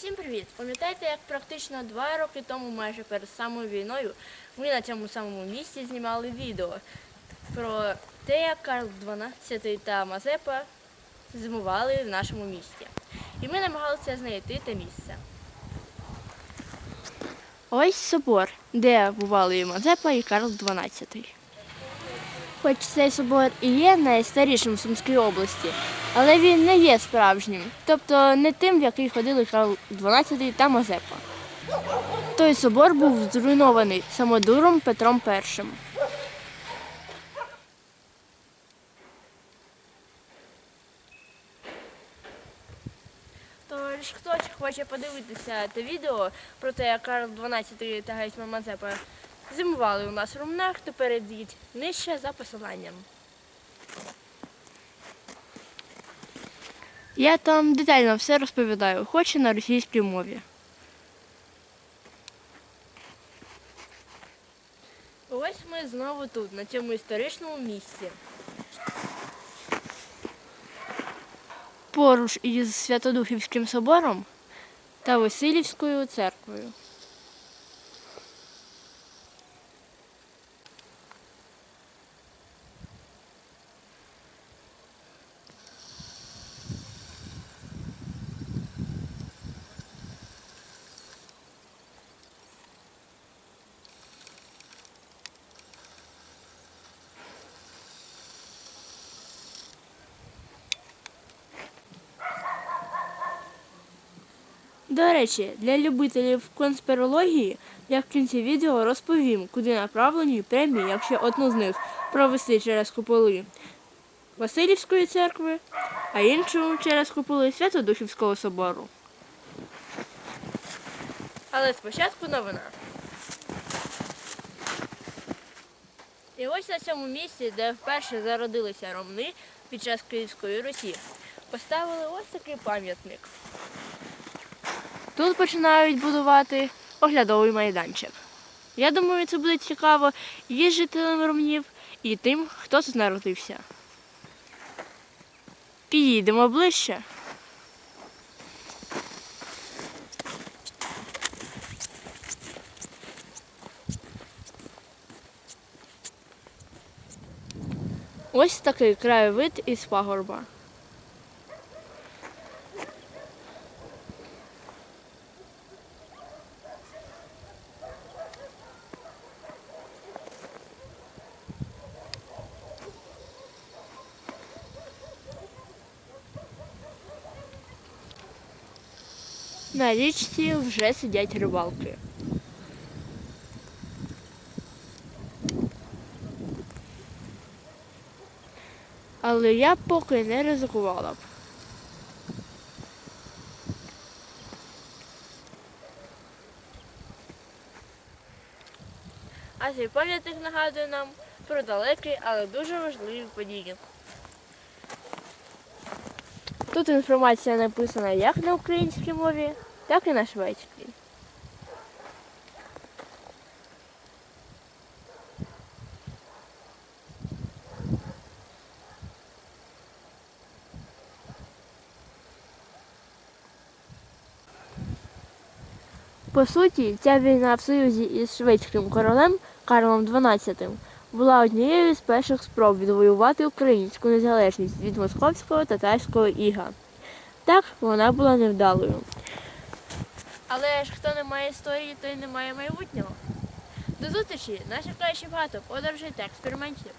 Всім привіт! Пам'ятаєте, як практично два роки тому, майже перед самою війною, ми на цьому самому місці знімали відео про те, як Карл XII та Мазепа зимували в нашому місті. І ми намагалися знайти те місце. Ось собор, де бували і Мазепа, і Карл XII. Хоч цей собор і є найстарішим в Сумській області, але він не є справжнім, тобто не тим, в який ходили Карл XII та Мазепа. Той собор був зруйнований самодуром Петром І. Тож, хтось хоче подивитися те відео про те, як Карл XII та гетьман Мазепа зимували у нас в Румнах, то перейдіть нижче за посиланням. Я там детально все розповідаю, хоч і на російській мові. Ось ми знову тут, на цьому історичному місці. Поруч із Святодухівським собором та Васильівською церквою. До речі, для любителів конспірології я в кінці відео розповім, куди направлені прямі, якщо одну з них провести через куполи Васильівської церкви, а іншу через куполи Святодухівського собору. Але спочатку новина. І ось на цьому місці, де вперше зародилися ромни під час Київської Русі, поставили ось такий пам'ятник. Тут починають будувати оглядовий майданчик. Я думаю, це буде цікаво і жителям Ромнів, і тим, хто тут народився. Підійдемо ближче. Ось такий краєвид із пагорба. На річці вже сидять рибалки. Але я поки не ризикувала б. А цей пам'ятник нагадує нам про далекі, але дуже важливі події. Тут інформація написана як на українській мові, так і на шведській. По суті, ця війна в союзі із шведським королем Карлом XII була однією з перших спроб відвоювати українську незалежність від московського татарського іга. Так, вона була невдалою. Але ж хто не має історії, той не має майбутнього. До зустрічі! Нас чекає багато подорожей та експериментів.